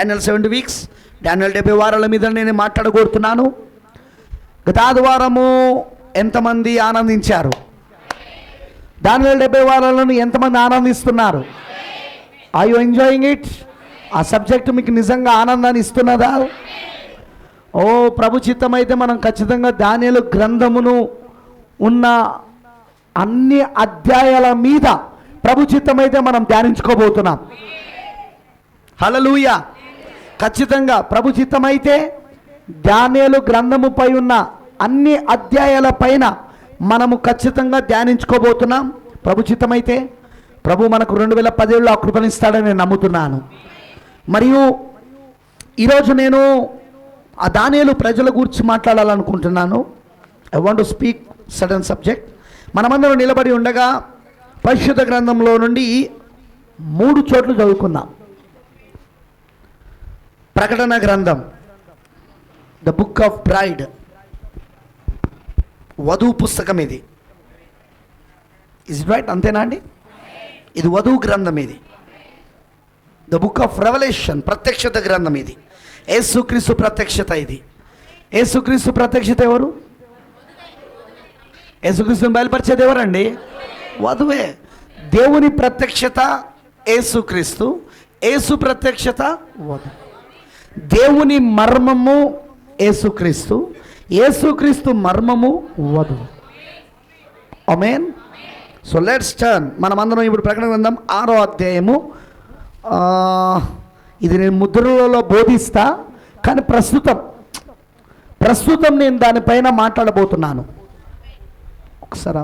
Daniel seventy weeks Daniel డెబ్బై వారాల మీద నేను మాట్లాడగోరుతున్నాను. గత ఆదివారము ఎంతమంది ఆనందించారు? డానియల్ డెబ్బై వారాలను ఎంతమంది ఆనందిస్తున్నారు? ఐ యు ఎంజాయింగ్ ఇట్ ఆ సబ్జెక్ట్ మీకు నిజంగా ఆనందాన్ని ఇస్తున్నదా? ఓ ప్రభు చిత్తమైతే మనం ఖచ్చితంగా ధాన్యాలు గ్రంథమును ఉన్న అన్ని అధ్యాయాల మీద ప్రభు చిత్తమైతే మనం ధ్యానించుకోబోతున్నాం. హలలుయా ఖచ్చితంగా ప్రభు చిత్తమైతే ధాన్యాలు గ్రంథముపై ఉన్న అన్ని అధ్యాయాల పైన మనము ఖచ్చితంగా ధ్యానించుకోబోతున్నాం. ప్రభు చిత్తమైతే ప్రభు మనకు రెండు వేల పదేళ్ళు ఆ నేను నమ్ముతున్నాను. మరియు ఈరోజు నేను ఆ దానియలు ప్రజల గురించి మాట్లాడాలనుకుంటున్నాను. I want to speak sudden subject మనమందరం నిలబడి ఉండగా పరిశుద్ధ గ్రంథంలో నుండి మూడు చోట్లు చదువుకుందాం ప్రకటన గ్రంథం. ద బుక్ ఆఫ్ బ్రైడ్ వధువు పుస్తకం ఇది. ఇస్ రైట్ అంతేనా అండి? ఇది వధువు గ్రంథం ఇది. ద బుక్ ఆఫ్ రెవల్యూషన్ ప్రత్యక్షత గ్రంథం ఇది. ఏసుక్రీస్తు ప్రత్యక్షత ఇది. ఏసుక్రీస్తు ప్రత్యక్షత ఎవరు? యేసుక్రీస్తుని బయలుపరిచేది ఎవరండి? వధువే. దేవుని ప్రత్యక్షత ఏసుక్రీస్తు ఏసు ప్రత్యక్షత వధువు. దేవుని మర్మము యేసుక్రీస్తు. యేసుక్రీస్తు మర్మము వధువు అమేన్ సో లెట్స్ టర్న్ మనమందరం ఇప్పుడు ప్రకటన గ్రంథం ఆరో అధ్యాయము. ఇది నేను ముద్రలలో బోధిస్తా కానీ ప్రస్తుతం ప్రస్తుతం నేను దానిపైన మాట్లాడబోతున్నాను. ఒకసారి